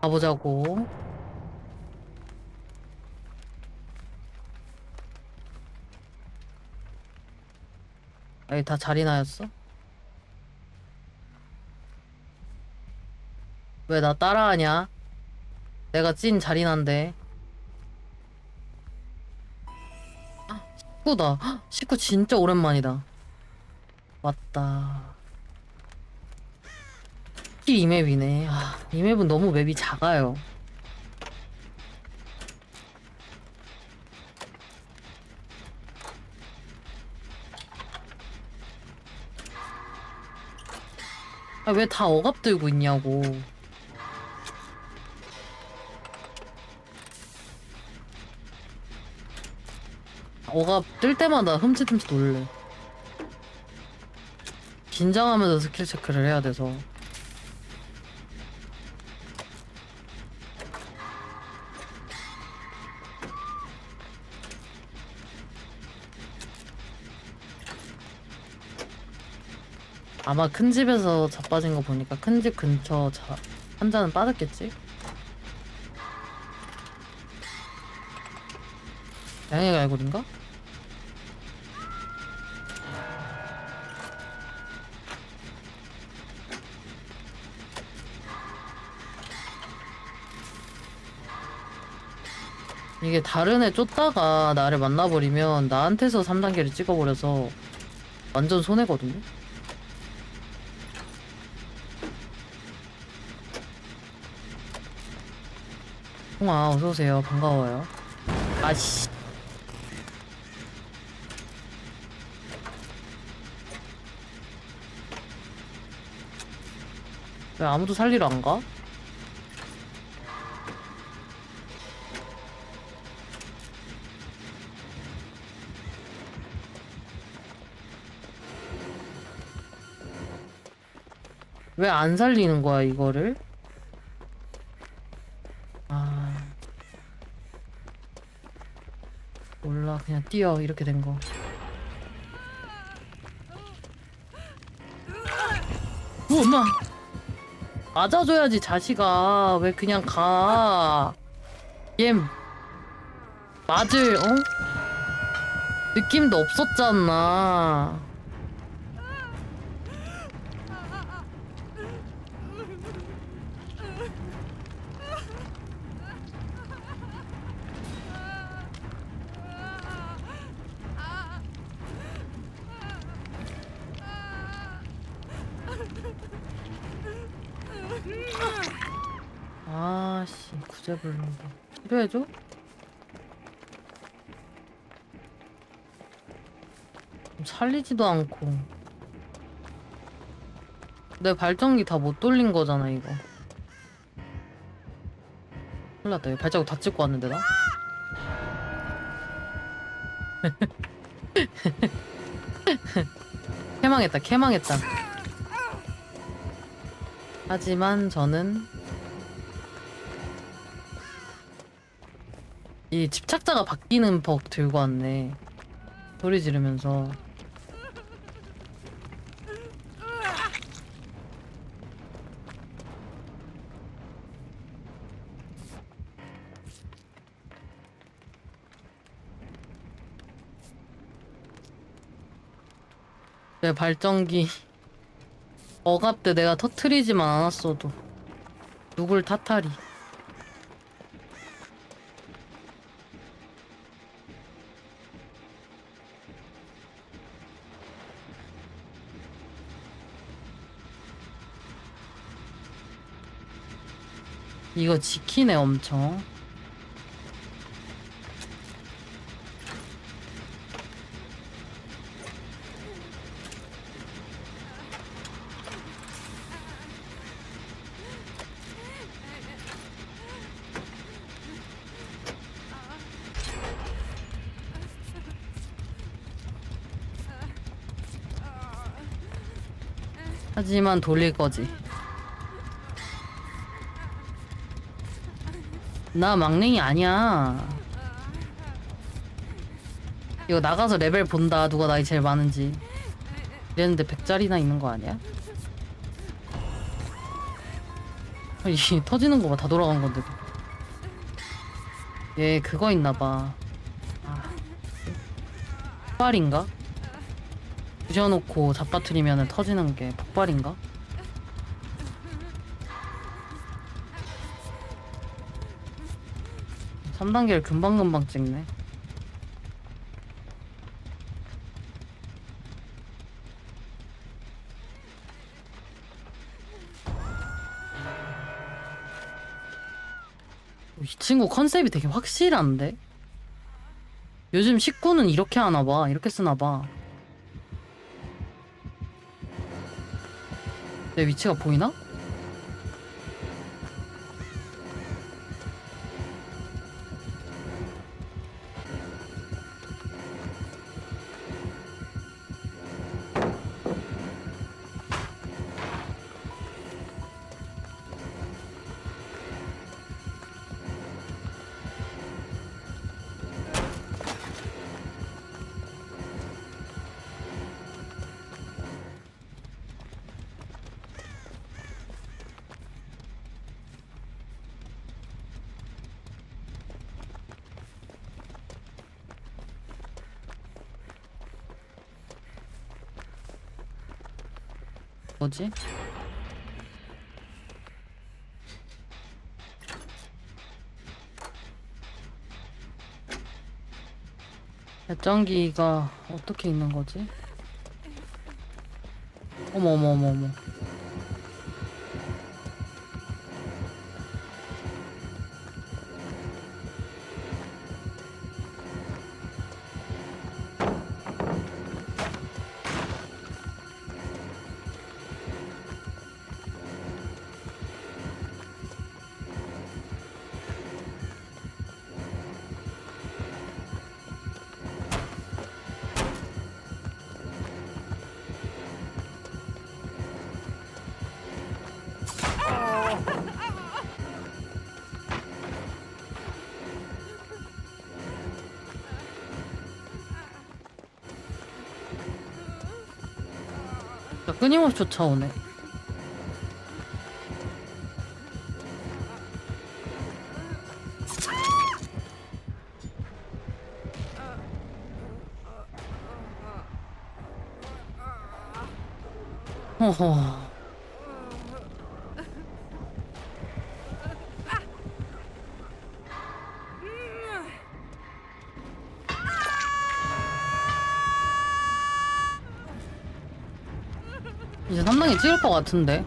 가보자고. 여기 다 자리나였어? 왜 나 따라하냐? 내가 찐 자리난데. 아, 식구다. 헉, 식구 진짜 오랜만이다. 맞다. 이 맵이네. 아, 이 맵은 너무 맵이 작아요. 아, 왜 다 억압 들고 있냐고. 억압 뜰 때마다 흠칫흠칫 놀래. 긴장하면서 스킬 체크를 해야 돼서. 아마 큰 집에서 자빠진 거 보니까 큰 집 근처 자, 환자는 빠졌겠지? 양해 갈고리인가? 이게 다른 애 쫓다가 나를 만나버리면 나한테서 3단계를 찍어버려서 완전 손해거든요? 홍아 어서오세요 반가워요 아씨 왜 아무도 살리러 안 가? 왜 안 살리는 거야 이거를? 몰라 그냥 뛰어 이렇게 된 거. 어, 엄마 맞아줘야지 자식아 왜 그냥 가? 얘 맞을 어? 느낌도 없었잖아. 구제 불른다. 필요해줘? 살리지도 않고 내 발전기 다 못 돌린 거잖아 이거 큰일 났다 이거 발자국 다 찍고 왔는데 나? 캐망했다 캐망했다 하지만 저는 이 집착자가 바뀌는 법 들고 왔네. 소리 지르면서. 내 발전기. 억압 때 내가 터트리지만 않았어도. 누굴 탓하리 이거 지키네 엄청. 하지만 돌릴 거지 나 막냉이 아니야. 이거 나가서 레벨 본다. 누가 나이 제일 많은지. 이랬는데 100짜리나 있는 거 아니야? 이 터지는 거가 다 돌아간 건데도. 얘 그거 있나 봐. 아, 폭발인가? 부셔놓고 잡아뜨리면 터지는 게 폭발인가? 삼단계를 금방금방 찍네. 이 친구 컨셉이 되게 확실한데? 요즘 식구는 이렇게 하나 봐. 이렇게 쓰나 봐. 내 위치가 보이나? 뭐지? 발전기가 어떻게 있는 거지? 어머 어머 어머 어머 끊임없이 쫓아오네. 허허 이제 3단계 찍을 것 같은데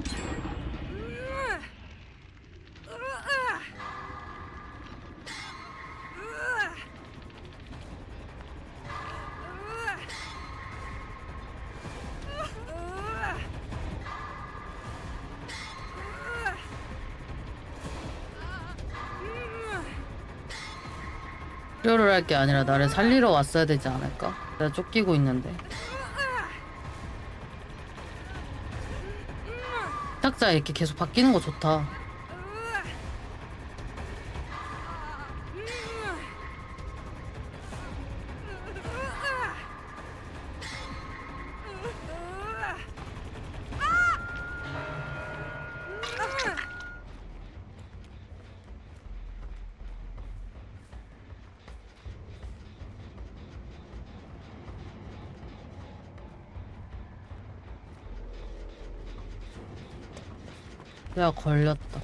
필요를 할 게 아니라 나를 살리러 왔어야 되지 않을까? 내가 쫓기고 있는데 tak자 이렇게 계속 바뀌는 거 좋다 야 걸렸다.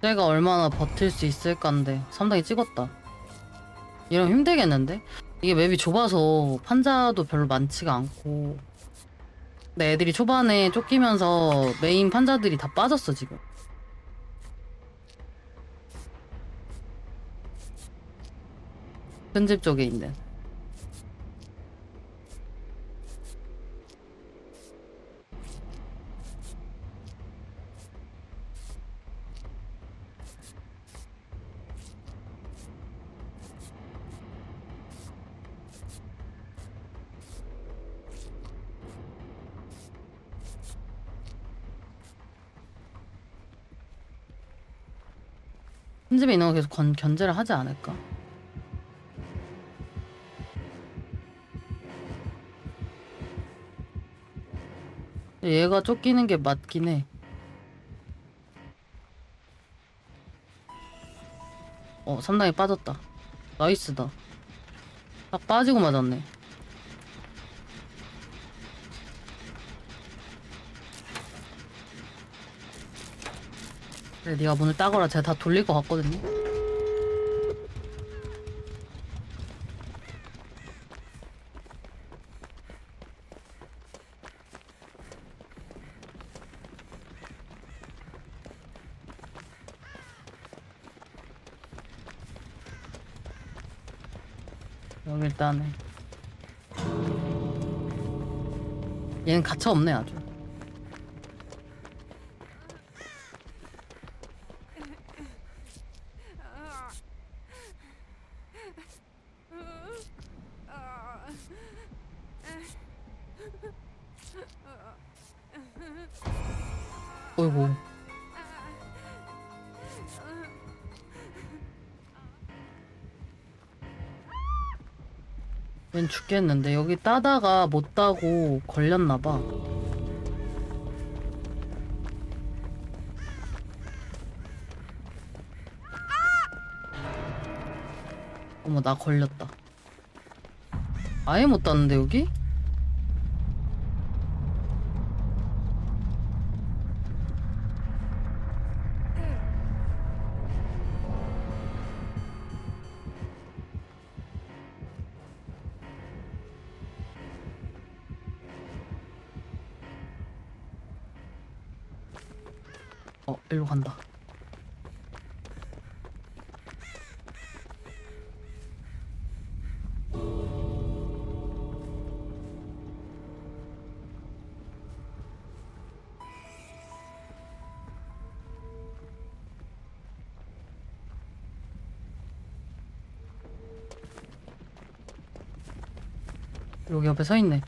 내가 얼마나 버틸 수 있을까인데 3단계 찍었다. 이러면 힘들겠는데? 이게 맵이 좁아서 판자도 별로 많지가 않고 근데 애들이 초반에 쫓기면서 메인 판자들이 다 빠졌어 지금. 편집 쪽에 있는 큰 집에 있는 거 계속 건, 견제를 하지 않을까? 얘가 쫓기는 게 맞긴 해. 어, 3단이 빠졌다. 나이스다. 딱 빠지고 맞았네. 그래, 네가 문을 따거라. 제가 다 돌릴 것 같거든요. 여기 일단은 얘는 가차 없네 아주. 어이구. 얜 죽겠는데 여기 따다가 못 따고 걸렸나 봐. 어머 나 걸렸다. 아예 못 땄는데 여기? 어 일로 간다. 여기 옆에 서 있네.